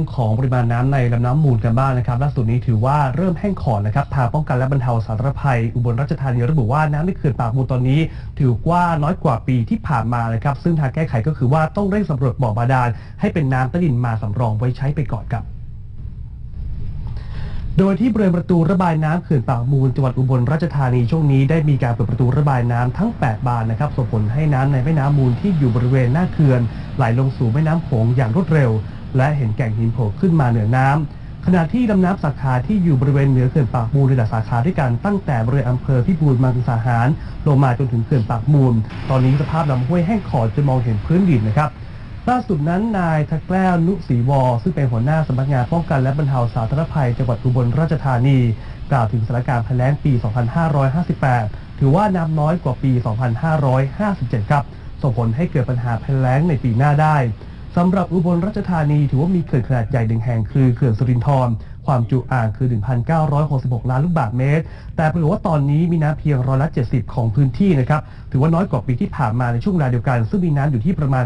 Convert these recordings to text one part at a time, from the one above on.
รื่องของปริมาณน้ำในลำน้ำมูลกันบ้างนะครับล่าสุดนี้ถือว่าเริ่มแห้งขอดนะครับทางป้องกันและบรรเทาสาธารณภัย อุบลราชธานีระบุว่าน้ำในเขื่อนปากมูลตอนนี้ ถือว่าน้อยกว่าปีที่ผ่านมานะครับ ซึ่งทางแก้ไขก็คือว่าต้องเร่งสำรวจบ่อบาดาล ให้เป็นน้ำใต้ดินมาสำรองไว้ใช้ไปก่อนครับโดยที่บริเวณประตูระบายน้ำเขื่อนปากมูลจังหวัดอุบลราชธานีช่วงนี้ได้มีการเปิดประตูระบายน้ำทั้ง 8 บานนะครับส่งผลให้น้ำในแม่น้ำมูลที่อยู่บริเวณหน้าเขื่อนไหลลงสู่แม่น้ำโขงอย่างรวดเร็ว และเห็นแก่งหินโผล่ขึ้นมาเหนือน้ำขณะที่ลำน้ำสาขาที่อยู่บริเวณเหนือเขื่อนปากมูลระดับสาขาด้วยกันตั้งแต่บริเวณอำเภอพิบูลมังสาหาร ลงมาจนถึงเขื่อนปากมูล ตอนนี้สภาพลำห้วยแห้งขอดจนมองเห็นพื้นดินนะครับล่าสุดนั้นนายทักแก้วนุศรีวอซึ่งเป็นหัวหน้าสำนักงานป้องกันและบรรเทาสาธารณภัยจังหวัดอุบลราชธานี กล่าวถึงสถานการณ์ภัยแล้งปี 2558 ถือว่าน้ำน้อยกว่าปี 2557 ครับ ส่งผลให้เกิดปัญหาภัยแล้งในปีหน้าได้ สำหรับอุบลราชธานีถือว่ามีเขื่อนขนาดใหญ่หนึ่งแห่งคือเขื่อนสุรินทร์ความจุอ่างคือ 1,966 ล้านลูกบาศก์เมตร แต่ปรากฏว่าตอนนี้มีน้ำเพียงร้อยละ 70 ของพื้นที่นะครับ ถือว่าน้อยกว่าปีที่ผ่านมาในช่วงเวลาเดียวกัน ซึ่งมีน้ำอยู่ที่ประมาณ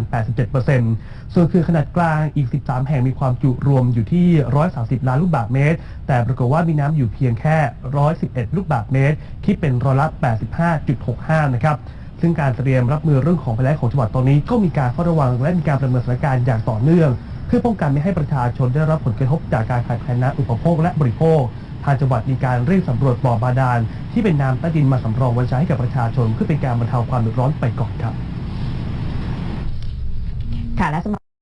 87%ส่วนเขื่อนขนาดกลางอีก 13 แห่งมีความจุรวมอยู่ที่ 130 ล้านลูกบาศก์เมตร แต่ปรากฏว่ามีน้ำอยู่เพียงแค่ 111 ลูกบาศก์เมตร คิดเป็นร้อยละ 85.65 นะครับ ซึ่งการเตรียมรับมือเรื่องของภัยแล้งของจังหวัดตอนนี้ก็มีการเฝ้าระวังและมีการประเมินสถานการณ์อย่างต่อเนื่อง เพื่อป้องกันไม่ให้ประชาชนได้รับผลกระทบจากการขาดแคลนน้ำอุปโภคและบริโภคทางจังหวัดมีการเร่งสำรวจบ่อบาดาล ที่เป็นน้ำใต้ดินมาสำรองไว้ใช้ให้กับประชาชนเพื่อเป็นการบรรเทาความเดือดร้อนไปก่อนครับค่ะและสำหรับ